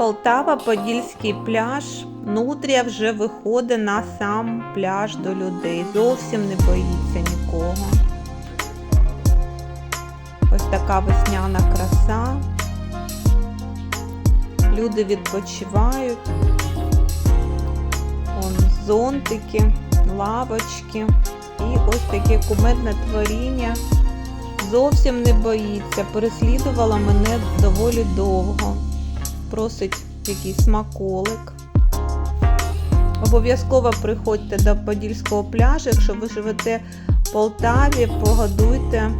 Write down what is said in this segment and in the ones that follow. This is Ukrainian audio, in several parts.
Полтава, Подільський пляж. Нутрія вже виходить на сам пляж до людей. Зовсім не боїться нікого. Ось така весняна краса. Люди відпочивають. Вон зонтики, лавочки. І ось таке кумедне творіння. Зовсім не боїться. Переслідувала мене доволі довго. Просить якийсь смаколик. Обов'язково приходьте до Подільського пляжу, якщо ви живете в Полтаві, погодуйте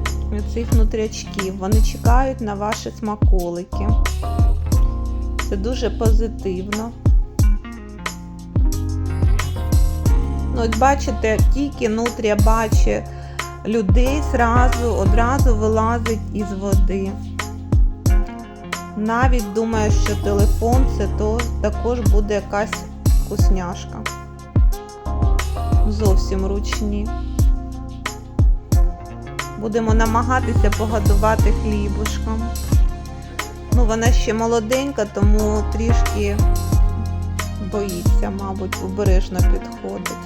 цих нутрячків. Вони чекають на ваші смаколики. Це дуже позитивно. Ну, от бачите, тільки нутрія бачить людей, зразу, одразу вилазить із води. Навіть думає, що телефон це то також буде якась вкусняшка. Зовсім ручні. Будемо намагатися погодувати хлібушком. Ну, вона ще молоденька, тому трішки боїться, мабуть, обережно підходить.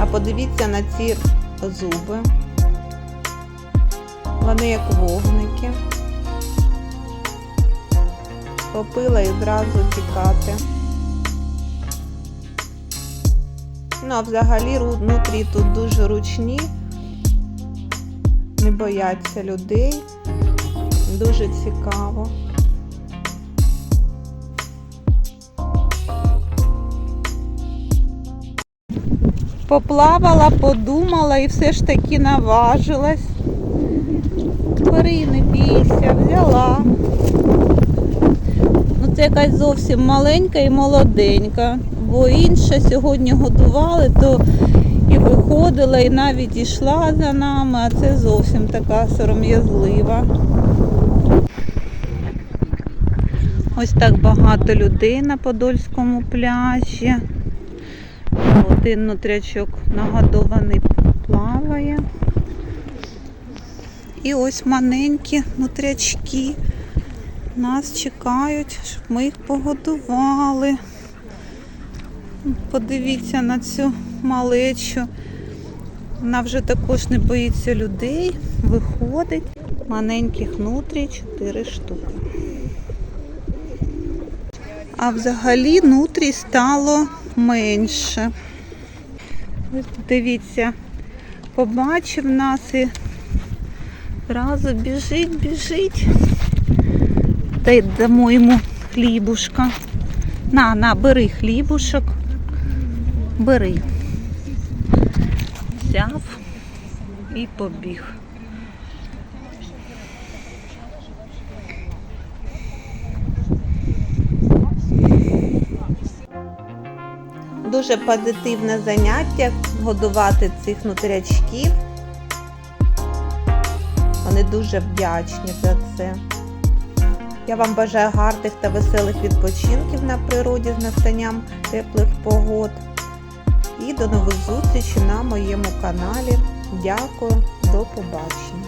А подивіться на ці зуби. Вони як вогники. Попила і одразу тікати. Ну, а взагалі внутрі тут дуже ручні, не бояться людей. Дуже цікаво. Поплавала, подумала і все ж таки наважилась. Не бійся, взяла. Якась зовсім маленька і молоденька, бо інша сьогодні годували, то і виходила, і навіть йшла за нами, а це зовсім така сором'язлива. Ось так багато людей на Подольському пляжі. Один нутрячок нагодований плаває. І ось маленькі нутрячки нас чекають, щоб ми їх погодували. Подивіться на цю малечу. Вона вже також не боїться людей. Виходить. Маленьких нутрій 4 штуки. А взагалі нутрій стало менше. Ось дивіться, побачив нас і одразу біжить, біжить. Та й дамо йому хлібушка. На, на, бери хлібушок. Бери. Взяв і побіг. Дуже позитивне заняття годувати цих нутрячків. Вони дуже вдячні за це. Я вам бажаю гарних та веселих відпочинків на природі з настанням теплих погод. І до нових зустрічей на моєму каналі. Дякую, до побачення!